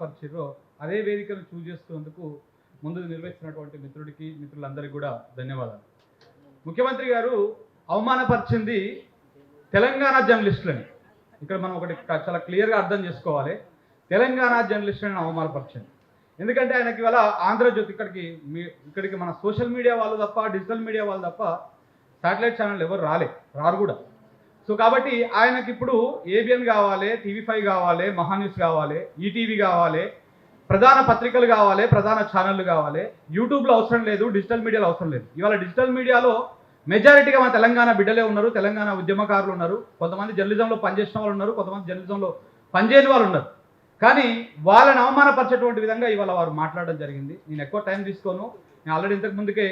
పరిచిరో అదే వేదికను చూజ్ చేసుకున్నందుకు ముందు నిర్వహిస్తున్నటువంటి మిత్రుడికి మిత్రులందరికీ కూడా ధన్యవాదాలు. ముఖ్యమంత్రి గారు అవమానపరిచింది తెలంగాణ జర్నలిస్టులని. ఇక్కడ మనం ఒకటి చాలా క్లియర్గా అర్థం చేసుకోవాలి. తెలంగాణ జర్నలిస్టులను అవమానపరిచింది. ఎందుకంటే ఆయనకి ఇవాళ ఆంధ్రజ్యోతి ఇక్కడికి మీ ఇక్కడికి మన సోషల్ మీడియా వాళ్ళు తప్ప డిజిటల్ మీడియా వాళ్ళు తప్ప శాటిలైట్ ఛానల్ ఎవరు రాలే రారు కూడా. సో కాబట్టి ఆయనకి ఇప్పుడు ఏబిఎన్ కావాలి టీవీ ఫైవ్ కావాలి మహాన్యూస్ కావాలి ఈటీవీ కావాలి ప్రధాన పత్రికలు కావాలి ప్రధాన ఛానళ్ళు కావాలి. యూట్యూబ్లో అవసరం లేదు డిజిటల్ మీడియాలో అవసరం లేదు. ఇవాళ డిజిటల్ మీడియాలో మెజారిటీగా మన తెలంగాణ బిడ్డలే ఉన్నారు తెలంగాణ ఉద్యమకారులు ఉన్నారు. కొంతమంది జర్నలిజంలో పనిచేసిన వాళ్ళు ఉన్నారు కొంతమంది జర్నలిజంలో పనిచేయని వాళ్ళు ఉన్నారు. కానీ వాళ్ళని అవమానపరిచేటువంటి విధంగా ఇవాళ వారు మాట్లాడడం జరిగింది. నేను ఎక్కువ టైం తీసుకోను. నేను ఆల్రెడీ ఇంతకు ముందుకే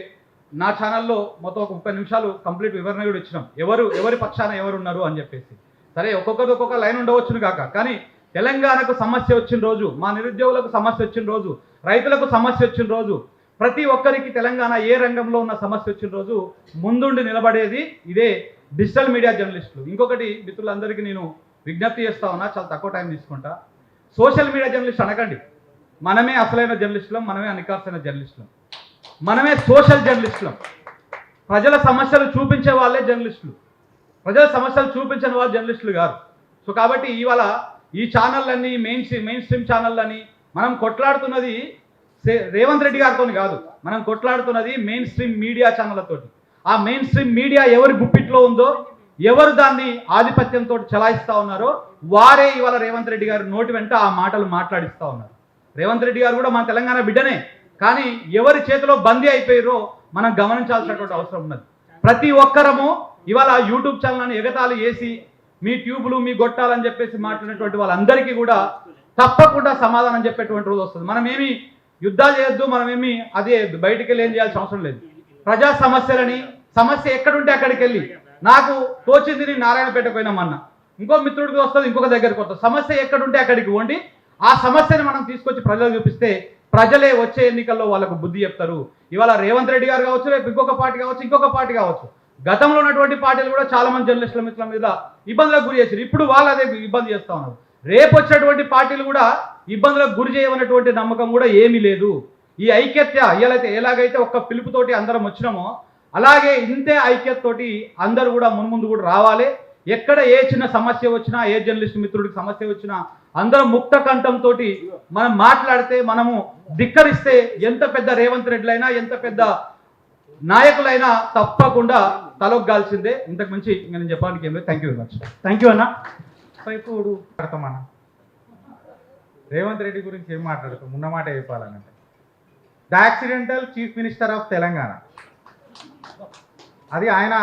నా ఛానల్లో మొత్తం ఒక ముప్పై నిమిషాలు కంప్లీట్ వివరణ కూడా ఇచ్చినాం. ఎవరు ఎవరి పక్షాన ఎవరు ఉన్నారు అని చెప్పేసి. సరే ఒక్కొక్కరు ఒక్కొక్క లైన్ ఉండవచ్చును కాక. కానీ తెలంగాణకు సమస్య వచ్చిన రోజు మా నిరుద్యోగులకు సమస్య వచ్చిన రోజు రైతులకు సమస్య వచ్చిన రోజు ప్రతి ఒక్కరికి తెలంగాణ ఏ రంగంలో ఉన్న సమస్య వచ్చిన రోజు ముందుండి నిలబడేది ఇదే డిజిటల్ మీడియా జర్నలిస్టులు. ఇంకొకటి మిత్రులందరికీ నేను విజ్ఞప్తి చేస్తా ఉన్నా చాలా తక్కువ టైం తీసుకుంటా. సోషల్ మీడియా జర్నలిస్ట్ అనకండి. మనమే అసలైన జర్నలిస్టులం మనమే అనికార్సైన జర్నలిస్టులం. మనమే సోషల్ జర్నలిస్టులం. ప్రజల సమస్యలు చూపించే వాళ్ళే జర్నలిస్టులు. ప్రజల సమస్యలు చూపించని వాళ్ళు జర్నలిస్టులు కాదు సో కాబట్టి ఇవాళ ఈ ఛానళ్ళని మెయిన్ మెయిన్ స్ట్రీమ్ ఛానళ్ళని మనం కొట్లాడుతున్నది రేవంత్ రెడ్డి గారితో కాదు. మనం కొట్లాడుతున్నది మెయిన్ స్ట్రీమ్ మీడియా ఛానళ్ళతోటి. ఆ మెయిన్ స్ట్రీమ్ మీడియా ఎవరి గుప్పిట్లో ఉందో ఎవరు దాన్ని ఆధిపత్యంతో చలాయిస్తూ ఉన్నారో వారే ఇవాళ రేవంత్ రెడ్డి గారి నోటి వెంట ఆ మాటలు మాట్లాడిస్తా ఉన్నారు. రేవంత్ రెడ్డి గారు కూడా మన తెలంగాణ బిడ్డనే. కానీ ఎవరి చేతిలో బందీ అయిపోయారో మనం గమనించాల్సినటువంటి అవసరం ఉన్నది. ప్రతి ఒక్కరము ఇవాళ యూట్యూబ్ ఛానల్ని ఎగతాళి చేసి మీ ట్యూబులు మీ గొట్టాలని చెప్పేసి మాట్లాడినటువంటి వాళ్ళందరికీ కూడా తప్పకుండా సమాధానం చెప్పేటువంటి రోజు వస్తుంది. మనం ఏమి యుద్ధాలు చేయొద్దు మనమేమి అదే బయటికి వెళ్ళి ఏం చేయాల్సిన అవసరం లేదు. ప్రజా సమస్యలని సమస్య ఎక్కడుంటే అక్కడికి వెళ్ళి. నాకు తోచింది నేను నారాయణపేట పోయినామన్న ఇంకో మిత్రుడికి వస్తుంది ఇంకొక దగ్గరికి వస్తుంది. సమస్య ఎక్కడుంటే అక్కడికి పోండి. ఆ సమస్యని మనం తీసుకొచ్చి ప్రజలకు చూపిస్తే ప్రజలే వచ్చే ఎన్నికల్లో వాళ్ళకు బుద్ధి చెప్తారు. ఇవాళ రేవంత్ రెడ్డి గారు కావచ్చు రేపు ఇంకొక పార్టీ కావచ్చు ఇంకొక పార్టీ కావచ్చు. గతంలో ఉన్నటువంటి పార్టీలు కూడా చాలా మంది జర్నలిస్టుల మిత్రుల మీద ఇబ్బందులకు గురి చేశారు. ఇప్పుడు వాళ్ళు అదే ఇబ్బంది చేస్తూ ఉన్నారు. రేపు వచ్చినటువంటి పార్టీలు కూడా ఇబ్బందులకు గురి చేయమన్నటువంటి నమ్మకం కూడా ఏమీ లేదు. ఈ ఐక్యత ఎలాగైతే ఎలాగైతే ఒక్క పిలుపుతోటి అందరం వచ్చినామో అలాగే ఇంతే ఐక్యతతోటి అందరూ కూడా మున్ముందు కూడా రావాలి. ఎక్కడ ఏ చిన్న సమస్య వచ్చినా ఏ జర్నలిస్ట్ మిత్రుడికి సమస్య వచ్చినా అందరం ముక్త కంఠంతో మనం మాట్లాడితే మనము ధిక్కరిస్తే ఎంత పెద్ద రేవంత్ రెడ్డిలైనా ఎంత పెద్ద నాయకులైనా తప్పకుండా తలొగ్గాల్సిందే ఇంతకు మించి ఇంకా నేను చెప్పడానికి ఏం లేదు. Thank you very much thank you అన్న. ఇప్పుడు మాట్లాడతామన్న రేవంత్ రెడ్డి గురించి ఏం మాట్లాడతాం ఉన్న మాట చెప్పాలనంటే. The accidental chief minister of Telangana. అది ఆయన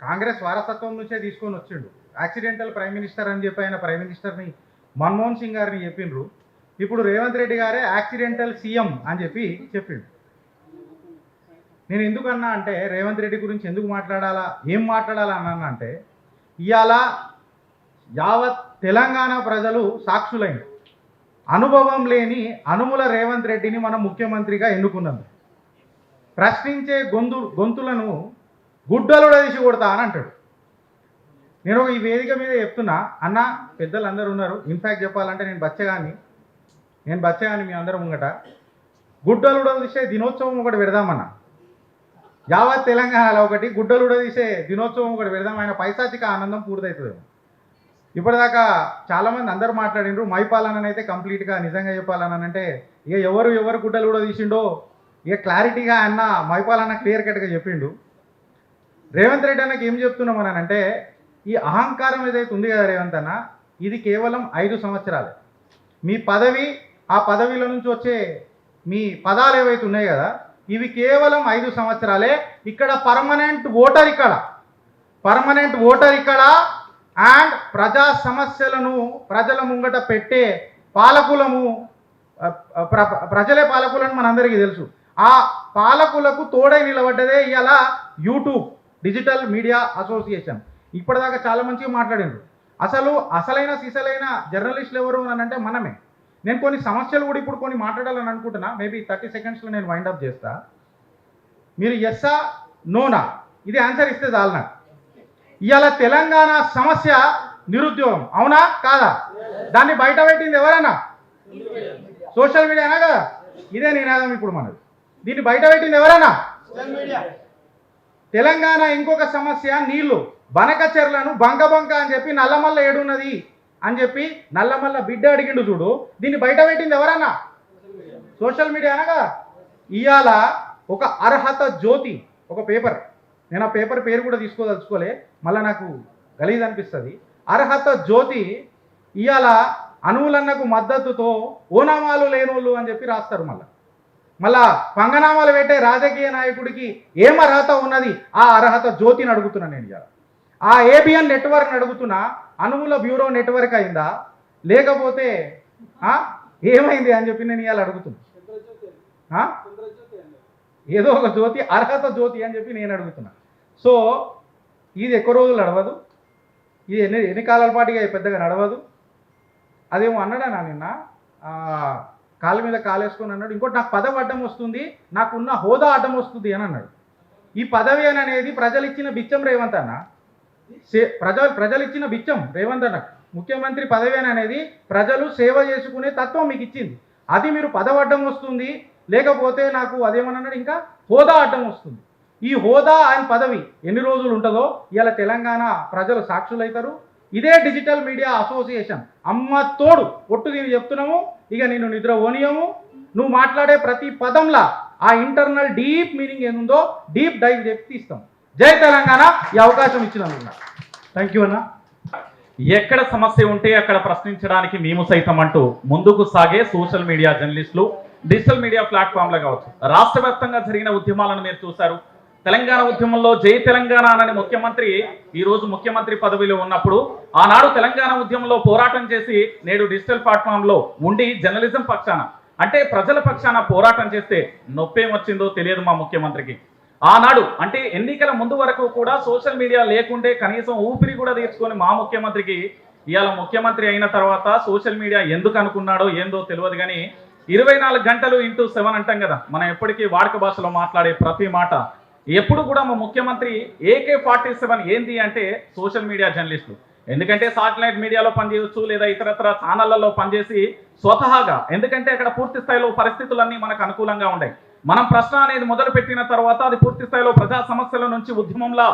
కాంగ్రెస్ వారసత్వం నుంచే తీసుకొని వచ్చిండు. యాక్సిడెంటల్ ప్రైమ్ మినిస్టర్ అని చెప్పి ఆయన ప్రైమ్ మినిస్టర్ని మన్మోహన్ సింగ్ గారిని చెప్పిండ్రు. ఇప్పుడు రేవంత్ రెడ్డి గారే యాక్సిడెంటల్ సీఎం అని చెప్పి చెప్పిండు. నేను ఎందుకన్నా అంటే రేవంత్ రెడ్డి గురించి ఎందుకు మాట్లాడాలా ఏం మాట్లాడాలా అన్నా అంటే ఇవాళ యావత్ తెలంగాణ ప్రజలు సాక్షులైన అనుభవం లేని అనుముల రేవంత్ రెడ్డిని మనం ముఖ్యమంత్రిగా ఎన్నుకున్నాం. ప్రశ్నించే గొంతు గొంతులను గుడ్డలు తీసి కొడతా అని అంటాడు. నేను ఈ వేదిక మీద చెప్తున్నా అన్న పెద్దలు అందరూ ఉన్నారు. ఇన్ఫ్యాక్ట్ చెప్పాలంటే నేను బచ్చగాని నేను బచ్చగాని మీ అందరం ముంగట. గుడ్డలు తీసే దినోత్సవం ఒకటి పెడదామన్నా. యావత్ తెలంగాణలో ఒకటి గుడ్డలు తీసే దినోత్సవం ఒకటి పెడదాం. ఆయన పైశాచిక ఆనందం పూర్తవుతుంది ఇప్పటిదాకా చాలామంది అందరూ మాట్లాడిండ్రు మైపాలన అయితే కంప్లీట్గా నిజంగా చెప్పాలని అంటే ఇక ఎవరు ఎవరు గుడ్డలు కూడా తీసిండో ఇక క్లారిటీగా అన్న మైపాలన్న క్లియర్ కట్గా చెప్పిండు. రేవంత్ రెడ్డి అన్నకి ఏం చెప్తున్నాం అని అంటే ఈ అహంకారం ఏదైతే ఉంది కదా రేవంత్ అన్న ఇది కేవలం ఐదు సంవత్సరాలే. మీ పదవి ఆ పదవిలో నుంచి వచ్చే మీ పదాలు ఏవైతే ఉన్నాయి కదా ఇవి కేవలం ఐదు సంవత్సరాలే. ఇక్కడ పర్మనెంట్ ఓటర్ ఇక్కడ. పర్మనెంట్ ఓటర్ ఇక్కడ అండ్ ప్రజా సమస్యలను ప్రజల ముంగట పెట్టే పాలకులము ప్ర ప్రజలే పాలకులని మనందరికీ తెలుసు. ఆ పాలకులకు తోడై నిలబడ్డదే ఇలా యూట్యూబ్ డిజిటల్ మీడియా అసోసియేషన్. ఇప్పటిదాకా చాలా మంచిగా మాట్లాడిండ్రు. అసలు అసలైన సిసలైన జర్నలిస్టులు ఎవరు అని అంటే మనమే. నేను కొన్ని సమస్యలు కూడా ఇప్పుడు కొన్ని మాట్లాడాలని అనుకుంటున్నా. మేబీ థర్టీ సెకండ్స్లో నేను వైండప్ చేస్తా. మీరు ఎస్సా నోనా ఇది ఆన్సర్ ఇస్తే చాలు నాకు. ఇవాళ తెలంగాణ సమస్య నిరుద్యోగం. అవునా? కాదా? దాన్ని బయట పెట్టింది ఎవరైనా సోషల్ మీడియానా కదా? ఇదే నినాదం ఇప్పుడు మనది. దీన్ని బయట పెట్టింది ఎవరన్నా? తెలంగాణ ఇంకొక సమస్య నీళ్ళు. బనకచెర్లను బంక బంక అని చెప్పి నల్లమల్ల ఏడున్నది అని చెప్పి నల్లమల్ల బిడ్డ అడిగిండు చూడు. దీన్ని బయట పెట్టింది ఎవరన్నా? సోషల్ మీడియా అనగా ఇవాళ ఒక అర్హత జ్యోతి ఒక పేపర్. నేను ఆ పేపర్ పేరు కూడా తీసుకోదలుచుకోలే మళ్ళీ నాకు గలీజ్ అనిపిస్తుంది. అర్హత జ్యోతి ఇవాళ అణువులన్నకు మద్దతుతో ఓనామాలు లేనోళ్ళు అని చెప్పి రాస్తారు మళ్ళీ. మళ్ళా పంగనామాలు పెట్టే రాజకీయ నాయకుడికి ఏం అర్హత ఉన్నది? ఆ అర్హత జ్యోతిని అడుగుతున్నా నేను ఇలా ఆ ఏబిఎన్ నెట్వర్క్ అడుగుతున్నా అనుముల బ్యూరో నెట్వర్క్ అయిందా? లేకపోతే ఏమైంది అని చెప్పి నేను ఇవాళ అడుగుతున్నా. ఏదో ఒక జ్యోతి అర్హత జ్యోతి అని చెప్పి నేను అడుగుతున్నా. సో ఇది ఎక్కువ రోజులు నడవదు. ఇది ఎన్ని ఎన్ని కాలాల పాటుగా పెద్దగా నడవదు. అదేమో అన్నాడా నా నిన్న? కాళ్ళ మీద కాలేసుకొని అన్నాడు ఇంకోటి నాకు పదవి అడ్డం వస్తుంది నాకున్న హోదా అడ్డం వస్తుంది అని అన్నాడు. ఈ పదవి అని అనేది ప్రజలు ఇచ్చిన బిచ్చం రేవంత్ అన్న. సే- ప్రజలు ప్రజలు ఇచ్చిన బిచ్చం రేవంత్ అన్న. ముఖ్యమంత్రి పదవి అని అనేది ప్రజలు సేవ చేసుకునే తత్వం మీకు ఇచ్చింది. అది మీరు పదవి అడ్డం వస్తుంది లేకపోతే నాకు అదేమన్నాడు ఇంకా హోదా అడ్డం వస్తుంది. ఈ హోదా అండ్ పదవి ఎన్ని రోజులు ఉంటుందో ఇలా తెలంగాణ ప్రజలు సాక్షులవుతారు ఇదే డిజిటల్ మీడియా అసోసియేషన్. అమ్మ తోడు ఒట్టు దీన్ని చెప్తున్నాము. ఇక నేను నిద్ర ఓనియము నువ్వు మాట్లాడే ప్రతి పదంలా ఆ ఇంటర్నల్ డీప్ మీనింగ్ ఏముందో డీప్ డైవ్ చెప్పి తీస్తాం. జై తెలంగాణ. ఈ అవకాశం ఇచ్చినందుకు థ్యాంక్ యూ అన్న. ఎక్కడ సమస్య ఉంటే అక్కడ ప్రశ్నించడానికి మేము సైతం అంటూ ముందుకు సాగే సోషల్ మీడియా జర్నలిస్టులు డిజిటల్ మీడియా ప్లాట్ఫామ్లు కావచ్చు. రాష్ట్ర వ్యాప్తంగా జరిగిన ఉద్యమాలను మీరు చూశారు. తెలంగాణ ఉద్యమంలో జై తెలంగాణ అని ముఖ్యమంత్రి ఈ రోజు ముఖ్యమంత్రి పదవిలో ఉన్నప్పుడు ఆనాడు తెలంగాణ ఉద్యమంలో పోరాటం చేసి నేడు డిజిటల్ ప్లాట్ఫామ్లో ఉండి జర్నలిజం పక్షాన అంటే ప్రజల పక్షాన పోరాటం చేస్తే నొప్పేం వచ్చిందో తెలియదు మా ముఖ్యమంత్రికి. ఆనాడు అంటే ఎన్నికల ముందు వరకు కూడా సోషల్ మీడియా లేకుంటే కనీసం ఊపిరి కూడా తీర్చుకొని మా ముఖ్యమంత్రికి ఇవాళ ముఖ్యమంత్రి అయిన తర్వాత సోషల్ మీడియా ఎందుకు అనుకున్నాడో ఏందో తెలియదు కానీ ఇరవై నాలుగు గంటలు ఇంటూ సెవెన్ అంటాం కదా మనం ఎప్పటికీ వాడక భాషలో మాట్లాడే ప్రతి మాట ఎప్పుడు కూడా మా ముఖ్యమంత్రి ఏకే ఫార్టీ సెవెన్ ఏంది అంటే సోషల్ మీడియా జర్నలిస్టులు ఎందుకంటే సాటిలైట్ మీడియాలో పనిచేయవచ్చు లేదా ఇతరత్ర ఛానళ్ళలో పనిచేసి స్వతహాగా ఎందుకంటే అక్కడ పూర్తి స్థాయిలో పరిస్థితులన్నీ మనకు అనుకూలంగా ఉన్నాయి మనం ప్రశ్న అనేది మొదలుపెట్టిన తర్వాత అది పూర్తి స్థాయిలో ప్రజా సమస్యల నుంచి ఉద్యమంలా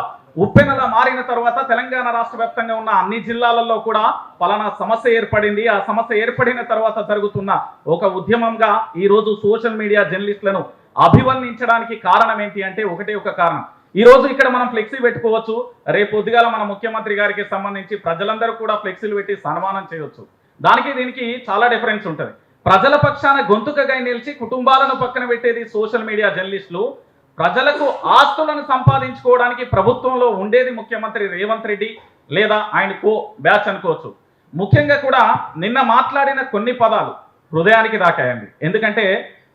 ఉప్పెనలా మారిన తర్వాత తెలంగాణ రాష్ట్ర వ్యాప్తంగా ఉన్న అన్ని జిల్లాలలో కూడా పలానా సమస్య ఏర్పడింది. ఆ సమస్య ఏర్పడిన తర్వాత జరుగుతున్న ఒక ఉద్యమంగా ఈరోజు సోషల్ మీడియా జర్నలిస్టులను అభివర్ణించడానికి కారణం ఏంటి అంటే ఒకటే ఒక కారణం. ఈ రోజు ఇక్కడ మనం ఫ్లెక్సీ పెట్టుకోవచ్చు. రేపు పొద్దుగాల మన ముఖ్యమంత్రి గారికి సంబంధించి ప్రజలందరూ కూడా ఫ్లెక్సీలు పెట్టి సన్మానం చేయవచ్చు దానికి దీనికి చాలా డిఫరెన్స్ ఉంటుంది. ప్రజల పక్షాన గొంతుకగా నిలిచి కుటుంబాలను పక్కన పెట్టేది సోషల్ మీడియా జర్నలిస్టులు. ప్రజలకు ఆస్తులను సంపాదించుకోవడానికి ప్రభుత్వంలో ఉండేది ముఖ్యమంత్రి రేవంత్ రెడ్డి లేదా ఆయన కో బ్యాచ్ అనుకోవచ్చు. ముఖ్యంగా కూడా నిన్న మాట్లాడిన కొన్ని పదాలు హృదయానికి దాకాయండి ఎందుకంటే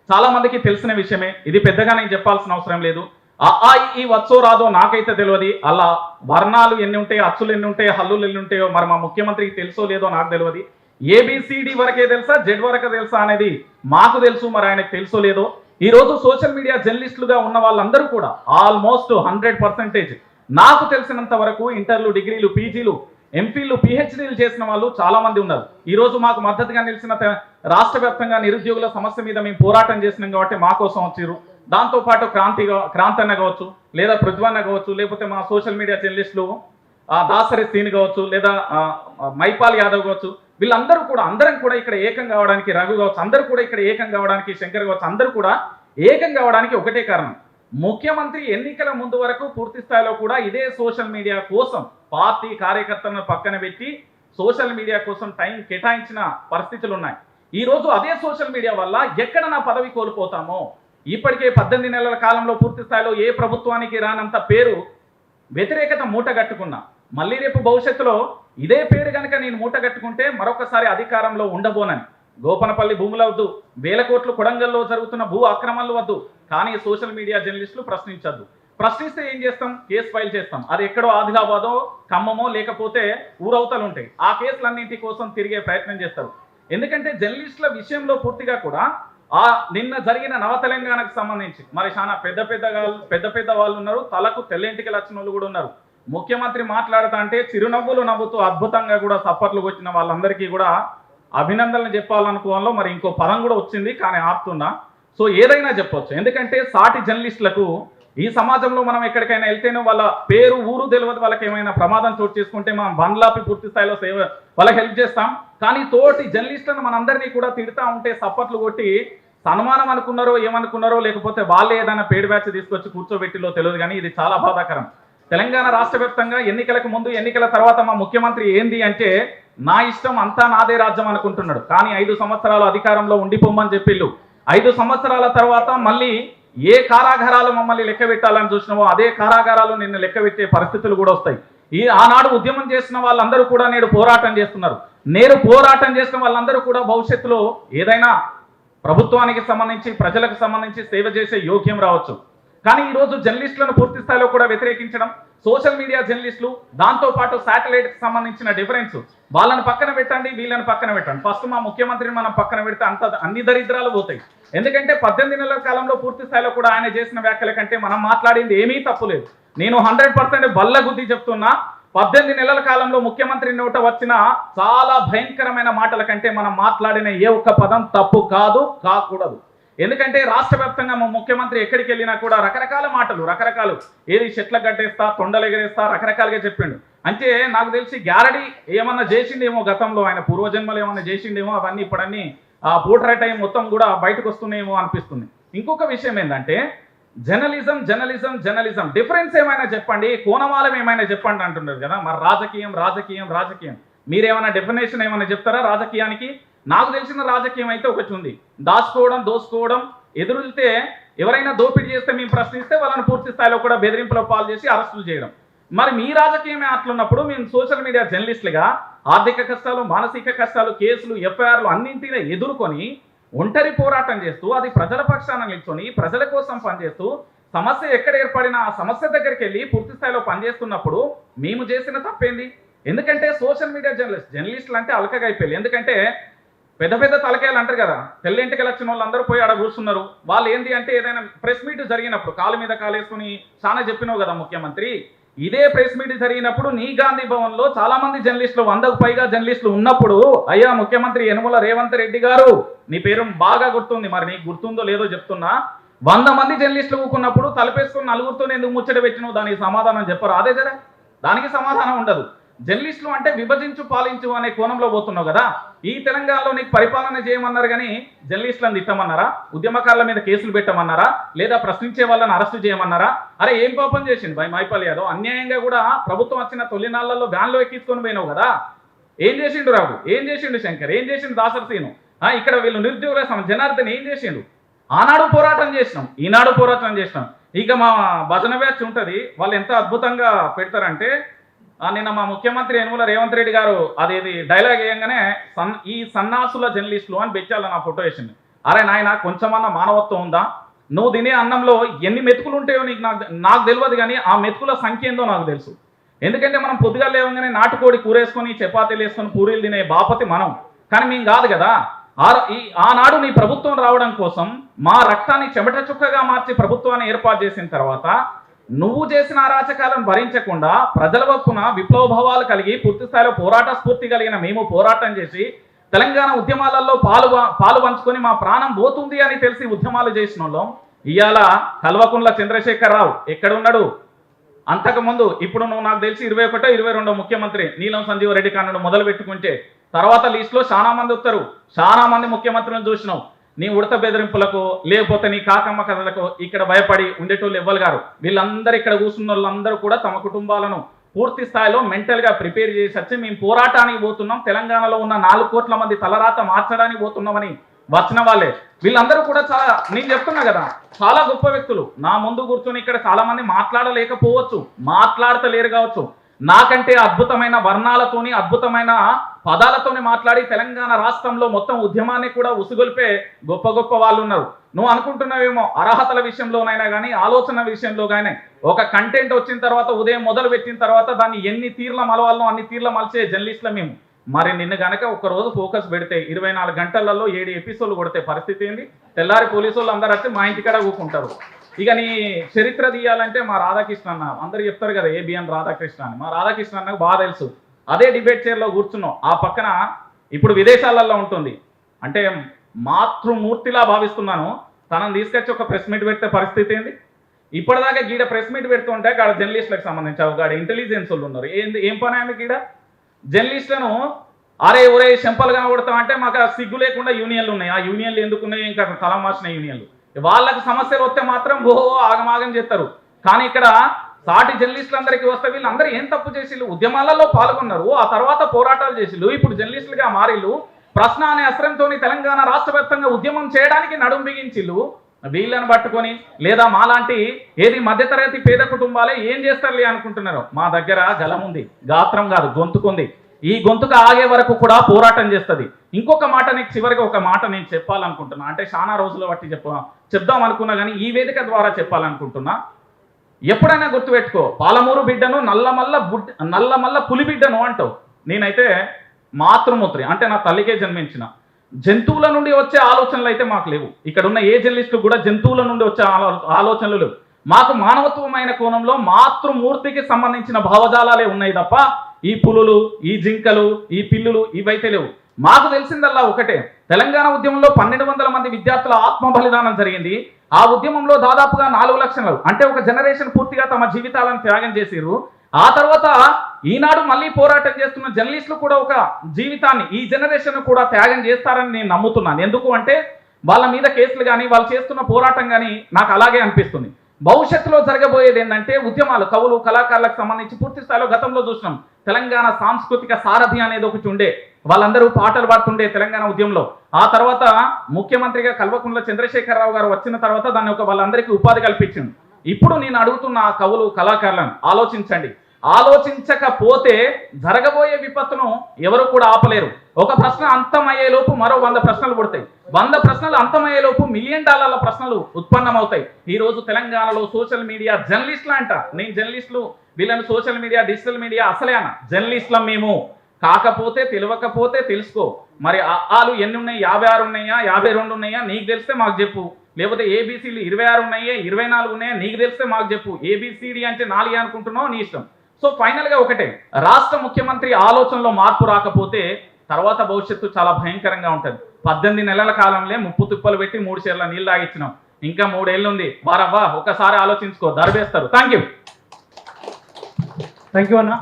చాలా మందికి తెలిసిన విషయమే. ఇది పెద్దగా నేను చెప్పాల్సిన అవసరం లేదు. ఆ ఈ, ఈ వచ్చో రాదో నాకైతే తెలియదు. అలా వర్ణాలు ఎన్ని ఉంటాయో అచ్చులు ఎన్ని ఉంటాయో హల్లులు ఎన్ని ఉంటాయో మరి మా ముఖ్యమంత్రికి తెలుసో లేదో నాకు తెలియదు. ఏబిసిడి వరకే తెలుసా జెడ్ వరకే తెలుసా అనేది మాకు తెలుసు మరి ఆయనకు తెలుసో లేదో. ఈ రోజు సోషల్ మీడియా జర్నలిస్టులుగా ఉన్న వాళ్ళందరూ కూడా ఆల్మోస్ట్ హండ్రెడ్ పర్సెంటేజ్ నాకు తెలిసినంత వరకు ఇంటర్లు డిగ్రీలు పీజీలు ఎంపీలు పిహెచ్డీలు చేసిన వాళ్ళు చాలామంది ఉన్నారు. ఈరోజు మాకు మద్దతుగా నిలిచిన రాష్ట్ర వ్యాప్తంగా నిరుద్యోగుల సమస్య మీద మేము పోరాటం చేసినాం కాబట్టి మా కోసం వచ్చారు. దాంతో పాటు క్రాంతి గా- క్రాంతి అన్న కావచ్చు లేదా పృథ్వన్న కావచ్చు లేకపోతే మా సోషల్ మీడియా జర్నలిస్టులు దాసరి సీన్ కావచ్చు లేదా మైపాల్ యాదవ్ కావచ్చు వీళ్ళందరూ కూడా అందరం కూడా ఇక్కడ ఏకం కావడానికి రఘు కావచ్చు అందరూ కూడా ఇక్కడ ఏకం కావడానికి శంకర్ కావచ్చు అందరూ కూడా ఏకం కావడానికి ఒకటే కారణం. ముఖ్యమంత్రి ఎన్నికల ముందు వరకు పూర్తి స్థాయిలో కూడా ఇదే సోషల్ మీడియా కోసం పార్టీ కార్యకర్తలను పక్కన పెట్టి సోషల్ మీడియా కోసం టైం కేటాయించిన పరిస్థితులు ఉన్నాయి. ఈ రోజు అదే సోషల్ మీడియా వల్ల ఎక్కడ నా పదవి కోల్పోతామో? ఇప్పటికే పద్దెనిమిది నెలల కాలంలో పూర్తి స్థాయిలో ఏ ప్రభుత్వానికి రానంత పేరు వ్యతిరేకత మూటగట్టుకున్నా మళ్ళీ రేపు భవిష్యత్తులో ఇదే పేరు కనుక నేను మూటగట్టుకుంటే మరొకసారి అధికారంలో ఉండబోనని. గోపనపల్లి భూముల వద్దు. వేల కోట్లు కొడంగల్లో జరుగుతున్న భూ అక్రమాలు వద్దు. కానీ సోషల్ మీడియా జర్నలిస్టులు ప్రశ్నించద్దు. ప్రశ్నిస్తే ఏం చేస్తాం? కేసు ఫైల్ చేస్తాం. అది ఎక్కడో ఆదిలాబాదో ఖమ్మమో లేకపోతే ఊరవతలు ఉంటాయి. ఆ కేసులన్నింటి కోసం తిరిగే ప్రయత్నం చేస్తారు. ఎందుకంటే జర్నలిస్టుల విషయంలో పూర్తిగా కూడా ఆ నిన్న జరిగిన నవ తెలంగాణకు సంబంధించి మరి చాలా పెద్ద పెద్ద పెద్ద పెద్ద వాళ్ళు ఉన్నారు. తలకు తెల్లెంటికలు వచ్చిన వాళ్ళు కూడా ఉన్నారు. ముఖ్యమంత్రి మాట్లాడుతా అంటే చిరునవ్వులు నవ్వుతూ అద్భుతంగా కూడా సప్పట్లు వచ్చిన వాళ్ళందరికీ కూడా అభినందనలు చెప్పాలనుకోవడంలో మరి ఇంకో పదం కూడా వచ్చింది కానీ ఆపుతున్నా. సో ఏదైనా చెప్పొచ్చు. ఎందుకంటే సాటి జర్నలిస్టులకు ఈ సమాజంలో మనం ఎక్కడికైనా వెళ్తేనే వాళ్ళ పేరు ఊరు తెలియదు వాళ్ళకి ఏమైనా ప్రమాదం చోటు చేసుకుంటే మనం బండ్లాపి పూర్తి స్థాయిలో సేవ వాళ్ళకి హెల్ప్ చేస్తాం. కానీ తోటి జర్నలిస్టులను మనందరినీ కూడా తిడతా ఉంటే సప్పట్లు కొట్టి సన్మానం అనుకున్నారో ఏమనుకున్నారో లేకపోతే వాళ్ళే ఏదైనా పేడు బ్యాచ్ తీసుకొచ్చి కూర్చోబెట్టిలో తెలియదు కానీ ఇది చాలా బాధాకరం. తెలంగాణ రాష్ట్ర వ్యాప్తంగా ఎన్నికలకు ముందు ఎన్నికల తర్వాత మా ముఖ్యమంత్రి ఏంది అంటే నా ఇష్టం అంతా నాదే రాజ్యం అనుకుంటున్నాడు. కానీ ఐదు సంవత్సరాలు అధికారంలో ఉండిపోమని చెప్పిళ్ళు. ఐదు సంవత్సరాల తర్వాత మళ్ళీ ఏ కారాగారాలు మమ్మల్ని లెక్క పెట్టాలని చూసినావో అదే కారాగారాలు నిన్ను లెక్క పెట్టే పరిస్థితులు కూడా వస్తాయి. ఈ ఆనాడు ఉద్యమం చేసిన వాళ్ళందరూ కూడా నేడు పోరాటం చేస్తున్నారు. నేడు పోరాటం చేసిన వాళ్ళందరూ కూడా భవిష్యత్తులో ఏదైనా ప్రభుత్వానికి సంబంధించి ప్రజలకు సంబంధించి సేవ చేసే యోగ్యం రావచ్చు. కానీ ఈ రోజు జర్నలిస్టులను పూర్తి స్థాయిలో కూడా వ్యతిరేకించడం సోషల్ మీడియా జర్నలిస్టులు దాంతో పాటు కి సంబంధించిన డిఫరెన్స్ వాళ్ళని పక్కన పెట్టండి వీళ్ళని పక్కన పెట్టండి. ఫస్ట్ మా ముఖ్యమంత్రిని మనం పక్కన పెడితే అంత అన్ని దరిద్రాలు పోతాయి. ఎందుకంటే పద్దెనిమిది నెలల కాలంలో పూర్తి స్థాయిలో కూడా ఆయన చేసిన వ్యాఖ్యల కంటే మనం మాట్లాడింది ఏమీ తప్పు లేదు. నేను హండ్రెడ్ పర్సెంట్ బల్ల గుద్ది చెప్తున్నా పద్దెనిమిది నెలల కాలంలో ముఖ్యమంత్రి నోట వచ్చిన చాలా భయంకరమైన మాటల కంటే మనం మాట్లాడిన ఏ ఒక్క పదం తప్పు కాదు కాకూడదు. ఎందుకంటే రాష్ట్ర వ్యాప్తంగా మా ముఖ్యమంత్రి ఎక్కడికి వెళ్ళినా కూడా రకరకాల మాటలు రకరకాలు. ఏది చెట్ల కట్టేస్తా తొండలు ఎగరేస్తా రకరకాలుగా చెప్పిండు. అంటే నాకు తెలిసి గ్యారడీ ఏమన్నా చేసిండేమో గతంలో ఆయన పూర్వజన్మలు ఏమన్నా చేసిండేమో అవన్నీ ఇప్పుడన్నీ ఆ పూటర టైం మొత్తం కూడా బయటకు వస్తున్నాయేమో అనిపిస్తుంది. ఇంకొక విషయం ఏంటంటే జర్నలిజం జర్నలిజం జర్నలిజం. డిఫరెన్స్ ఏమైనా చెప్పండి కోణమాలం ఏమైనా చెప్పండి అంటున్నారు కదా. మరి రాజకీయం రాజకీయం రాజకీయం. మీరేమైనా డెఫినేషన్ ఏమైనా చెప్తారా రాజకీయానికి? నాకు తెలిసిన రాజకీయం అయితే ఒకటి ఉంది. దాచుకోవడం దోసుకోవడం ఎదురుతే ఎవరైనా దోపిడీ చేస్తే మేము ప్రశ్నిస్తే వాళ్ళని పూర్తి స్థాయిలో కూడా బెదిరింపులో పాలు చేసి అరెస్టులు చేయడం. మరి మీ రాజకీయమే అట్లున్నప్పుడు మేము సోషల్ మీడియా జర్నలిస్టులుగా ఆర్థిక కష్టాలు మానసిక కష్టాలు కేసులు ఎఫ్ఐఆర్లు అన్నింటినీ ఎదుర్కొని ఒంటరి పోరాటం చేస్తూ అది ప్రజల పక్షాన నిల్చొని ప్రజల కోసం పనిచేస్తూ సమస్య ఎక్కడ ఏర్పడినా ఆ సమస్య దగ్గరికి వెళ్ళి పూర్తి స్థాయిలో పనిచేస్తున్నప్పుడు మేము చేసిన తప్పేంది? ఎందుకంటే సోషల్ మీడియా జర్నలిస్ట్ జర్నలిస్టులు అంటే అలకగా అయిపోయారు ఎందుకంటే పెద్ద పెద్ద తలకాయలు అంటారు కదా. తెల్లింటికి వచ్చిన వాళ్ళందరూ పోయి ఆడ కూర్చున్నారు. వాళ్ళు ఏంటి అంటే ఏదైనా ప్రెస్ మీట్ జరిగినప్పుడు కాలు మీద కాలేసుకుని చాలా చెప్పినావు కదా ముఖ్యమంత్రి. ఇదే ప్రెస్ మీట్ జరిగినప్పుడు నీ గాంధీ భవన్లో చాలా మంది జర్నలిస్టులు వందకు పైగా జర్నలిస్టులు ఉన్నప్పుడు అయ్యా ముఖ్యమంత్రి యనుమల రేవంత్ రెడ్డి గారు నీ పేరు బాగా గుర్తుంది మరి నీకు గుర్తుందో లేదో చెప్తున్నా. వంద మంది జర్నలిస్టులు ఊకున్నప్పుడు తలపేసుకుని నలుగురితో ఎందుకు ముచ్చట పెట్టినావు? దానికి సమాధానం చెప్పరు? అదే జరే. దానికి సమాధానం ఉండదు. జర్నలిస్టులు అంటే విభజించు పాలించు అనే కోణంలో పోతున్నావు కదా? ఈ తెలంగాణలో నీకు పరిపాలన చేయమన్నారు కానీ జర్నలిస్టులను తిట్టమన్నారా? ఉద్యమకారుల మీద కేసులు పెట్టమన్నారా? లేదా ప్రశ్నించే వాళ్ళని అరెస్టు చేయమన్నారా? అరే ఏం పాపం చేసింది భయ మైపాల్ యాదవ్? అన్యాయంగా కూడా ప్రభుత్వం వచ్చిన తొలినాళ్ళలో వ్యాన్లో ఎక్కించుకొని పోయినావు కదా? ఏం చేసిండు రావు ఏం చేసిండు శంకర్? ఏం చేసిండు దాసరసీను ఇక్కడ వీళ్ళు నిరుద్యోగుల జనార్దన్ ఏం చేసిండు? ఆనాడు పోరాటం చేసినాం. ఈనాడు పోరాటం చేసినాం. ఇక మా భజన బ్యాచ్ ఉంటుంది. వాళ్ళు ఎంత అద్భుతంగా పెడతారంటే నిన్న మా ముఖ్యమంత్రి యనుమల రేవంత్ రెడ్డి గారు అదేది డైలాగ్ వేయంగానే సన్ ఈ సన్నాసుల జర్నలిస్టులు అని పెట్టాలి నా ఫోటో వేసింది అరే నాయన కొంచెమన్నా మానవత్వం ఉందా? నువ్వు తినే అన్నంలో ఎన్ని మెతుకులు ఉంటాయో నీకు నాకు నాకు తెలియదు కానీ ఆ మెతుకుల సంఖ్య ఏందో నాకు తెలుసు. ఎందుకంటే మనం పొద్దుగా లేవగానే నాటుకోడి కూరేసుకొని చపాతీలు వేసుకొని పూరీలు తినే బాపతి మనం. కానీ మేము కాదు కదా. ఆ ఈ ఆనాడు నీ ప్రభుత్వం రావడం కోసం మా రక్తాన్ని చెమట చుక్కగా మార్చి ప్రభుత్వాన్ని ఏర్పాటు చేసిన తర్వాత నువ్వు చేసిన అరాచకాలను భరించకుండా ప్రజల వైపున విప్లవ భావాలు కలిగి పూర్తి స్థాయిలో పోరాట స్ఫూర్తి కలిగిన మేము పోరాటం చేసి తెలంగాణ ఉద్యమాలలో పాలు పాలు పంచుకొని మా ప్రాణం పోతుంది అని తెలిసి ఉద్యమాలు చేసిన వాళ్ళం. ఇవాళ కల్వకుండ్ల చంద్రశేఖరరావు ఎక్కడున్నాడు? అంతకుముందు ఇప్పుడు నువ్వు నాకు తెలిసి ఇరవై ఒకటో ఇరవై రెండో ముఖ్యమంత్రి నీలం సంజీవ రెడ్డి కానుడు మొదలు పెట్టుకుంటే తర్వాత లిస్టులో చాలా మంది వస్తారు. చాలా మంది ముఖ్యమంత్రులను చూసినావు నీ ఉడత బెదిరింపులకు లేకపోతే నీ కాకమ్మ కథలకు ఇక్కడ భయపడి ఉండేటోళ్ళు ఎవ్వరు గారు. వీళ్ళందరూ ఇక్కడ కూర్చున్న వాళ్ళందరూ కూడా తమ కుటుంబాలను పూర్తి స్థాయిలో మెంటల్గా ప్రిపేర్ చేసి వచ్చి మేము పోరాటానికి పోతున్నాం. తెలంగాణలో ఉన్న నాలుగు కోట్ల మంది తలరాత మార్చడానికి పోతున్నామని వచ్చిన వాళ్ళే. వీళ్ళందరూ కూడా చాలా నేను చెప్తున్నా కదా చాలా గొప్ప వ్యక్తులు. నా ముందు కూర్చొని ఇక్కడ చాలా మంది మాట్లాడలేకపోవచ్చు మాట్లాడతలేరు కావచ్చు. నాకంటే అద్భుతమైన వర్ణాలతోని అద్భుతమైన పదాలతోని మాట్లాడి తెలంగాణ రాష్ట్రంలో మొత్తం ఉద్యమాన్ని కూడా ఉసుగొల్పే గొప్ప గొప్ప వాళ్ళు ఉన్నారు నువ్వు అనుకుంటున్నావేమో అర్హతల విషయంలోనైనా కానీ ఆలోచన విషయంలో కానీ ఒక కంటెంట్ వచ్చిన తర్వాత ఉదయం మొదలు పెట్టిన తర్వాత దాన్ని ఎన్ని తీర్ల మలవాలనో అన్ని తీర్ల మలిచే జర్నలిస్టుల మేము. మరి నిన్ను గనక ఒక రోజు ఫోకస్ పెడితే ఇరవై నాలుగు గంటలలో ఏడు ఎపిసోడ్లు కొడితే పరిస్థితి ఏంది? తెల్లారి పోలీసు వాళ్ళు అందరూ వచ్చి మా ఇంటికాడ కూకుంటారు. ఇక నీ చరిత్ర తీయాలంటే మా రాధాకృష్ణ అన్న అందరు చెప్తారు కదా ఏబిఎన్ రాధాకృష్ణ అని. మా రాధాకృష్ణ అన్నకు బాగా తెలుసు. అదే డిబేట్ చైర్లో కూర్చున్నాం. ఆ పక్కన ఇప్పుడు విదేశాలలో ఉంటుంది. అంటే మాతృమూర్తిలా భావిస్తున్నాను. తనను తీసుకొచ్చి ఒక ప్రెస్ మీట్ పెడితే పరిస్థితి ఏంది? ఇప్పటిదాకా గీడ ప్రెస్ మీట్ పెడుతుంటే అక్కడ జర్నలిస్టులకు సంబంధించి ఒక ఇంటెలిజెన్స్ వాళ్ళు ఉన్నారు. ఏంది ఏం పని ఆమె గీడ జర్నలిస్టులను అరే ఒరే చెంపలు కనబడతాం అంటే మాకు సిగ్గు లేకుండా యూనియన్లు ఉన్నాయి. ఆ యూనియన్లు ఎందుకు ఉన్నాయి? ఇంకా తల మార్చిన యూనియన్లు వాళ్ళకి సమస్యలు వస్తే మాత్రం ఓ ఆగమాగం చేస్తారు. కానీ ఇక్కడ సాటి జర్నలిస్టులందరికీ వస్తే వీళ్ళందరూ ఏం తప్పు చేసిళ్ళు? ఉద్యమాలలో పాల్గొన్నారు. ఆ తర్వాత పోరాటాలు చేసిళ్ళు. ఇప్పుడు జర్నలిస్టులుగా మారిళ్ళు. ప్రశ్న అనే అస్త్రంతో తెలంగాణ రాష్ట్ర వ్యాప్తంగా ఉద్యమం చేయడానికి నడుం బిగించిళ్ళు. వీళ్ళని పట్టుకొని లేదా మాలాంటి ఏది మధ్యతరగతి పేద కుటుంబాలే ఏం చేస్తారులే అనుకుంటున్నారు? మా దగ్గర జలం ఉంది గాత్రం కాదు గొంతుకుంది. ఈ గొంతుక ఆగే వరకు కూడా పోరాటం చేస్తుంది. ఇంకొక మాట నీకు చివరికి ఒక మాట నేను చెప్పాలనుకుంటున్నా. అంటే చాలా రోజుల బట్టి చెప్ప చెప్దాం అనుకున్నా కానీ ఈ వేదిక ద్వారా చెప్పాలనుకుంటున్నా. ఎప్పుడైనా గుర్తుపెట్టుకో పాలమూరు బిడ్డను నల్లమల్ల బుడ్ నల్లమల్ల పులి బిడ్డను అంటావు. నేనైతే మాతృమూత్రి అంటే నా తల్లికే జన్మించిన. జంతువుల నుండి వచ్చే ఆలోచనలు అయితే మాకు లేవు. ఇక్కడ ఉన్న ఏ జర్నలిస్టులు కూడా జంతువుల నుండి వచ్చే ఆలో- ఆలోచనలు లేవు. మాకు మానవత్వమైన కోణంలో మాతృమూర్తికి సంబంధించిన భావజాలాలే ఉన్నాయి తప్ప ఈ పులులు ఈ జింకలు ఈ పిల్లులు ఇవైతే లేవు. మాకు తెలిసిందల్లా ఒకటే. తెలంగాణ ఉద్యమంలో పన్నెండు వందల మంది విద్యార్థుల ఆత్మ బలిదానం జరిగింది. ఆ ఉద్యమంలో దాదాపుగా నాలుగు లక్షలు అంటే ఒక జనరేషన్ పూర్తిగా తమ జీవితాలను త్యాగం చేసిరు ఆ తర్వాత ఈనాడు మళ్ళీ పోరాటం చేస్తున్న జర్నలిస్టులు కూడా ఒక జీవితాన్ని ఈ జనరేషన్ కూడా త్యాగం చేస్తారని నేను నమ్ముతున్నాను. ఎందుకు అంటే వాళ్ళ మీద కేసులు కానీ వాళ్ళు చేస్తున్న పోరాటం కానీ నాకు అలాగే అనిపిస్తుంది. భవిష్యత్తులో జరగబోయేది ఏంటంటే ఉద్యమాలు కవులు కళాకారులకు సంబంధించి పూర్తి స్థాయిలో గతంలో చూసినాం. తెలంగాణ సాంస్కృతిక సారథి అనేది ఒకటి ఉండే. వాళ్ళందరూ పాటలు పాడుతుండే తెలంగాణ ఉద్యమంలో. ఆ తర్వాత ముఖ్యమంత్రిగా కల్వకుంట్ల చంద్రశేఖరరావు గారు వచ్చిన తర్వాత దాన్ని ఒక వాళ్ళందరికీ ఉపాధి కల్పించింది ఇప్పుడు నేను అడుగుతున్న ఆ కవులు కళాకారులను ఆలోచించండి. ఆలోచించకపోతే జరగబోయే విపత్తును ఎవరు కూడా ఆపలేరు. ఒక ప్రశ్న అంతమయ్యేలోపు మరో వంద ప్రశ్నలు పుడతాయి. వంద ప్రశ్నలు అంతమయ్యేలోపు మిలియన్ డాలర్ల ప్రశ్నలు ఉత్పన్నమవుతాయి. ఈ రోజు తెలంగాణలో సోషల్ మీడియా జర్నలిస్టులు అంట. నేను జర్నలిస్టులు వీళ్ళని సోషల్ మీడియా డిజిటల్ మీడియా అసలే అన్న జర్నలిస్టులం మేము. కాకపోతే తెలియకపోతే తెలుసుకో. మరి ఆలు ఎన్ని ఉన్నాయి? యాభై ఆరు ఉన్నాయా? యాభై రెండు ఉన్నాయా? నీకు తెలిస్తే మాకు చెప్పు. లేకపోతే ఏబీసీలు ఇరవై ఆరు ఉన్నాయా? ఇరవై నాలుగు ఉన్నాయా? నీకు తెలిస్తే మాకు చెప్పు. ఏబిసిడి అంటే నాలుగే అనుకుంటున్నావు? నీ ఇష్టం. సో ఫైనల్గా ఒకటే. రాష్ట్ర ముఖ్యమంత్రి ఆలోచనలో మార్పు రాకపోతే తర్వాత భవిష్యత్తు చాలా భయంకరంగా ఉంటుంది. పద్దెనిమిది నెలల కాలంలో ముప్పు తిప్పలు పెట్టి మూడు చీరల నీళ్ళు తాగిచ్చినాం. ఇంకా మూడేళ్ళు ఉంది. వారవ్వా ఒకసారి ఆలోచించుకో. దరబేస్తారు. థ్యాంక్ యూ థ్యాంక్ యూ అన్న.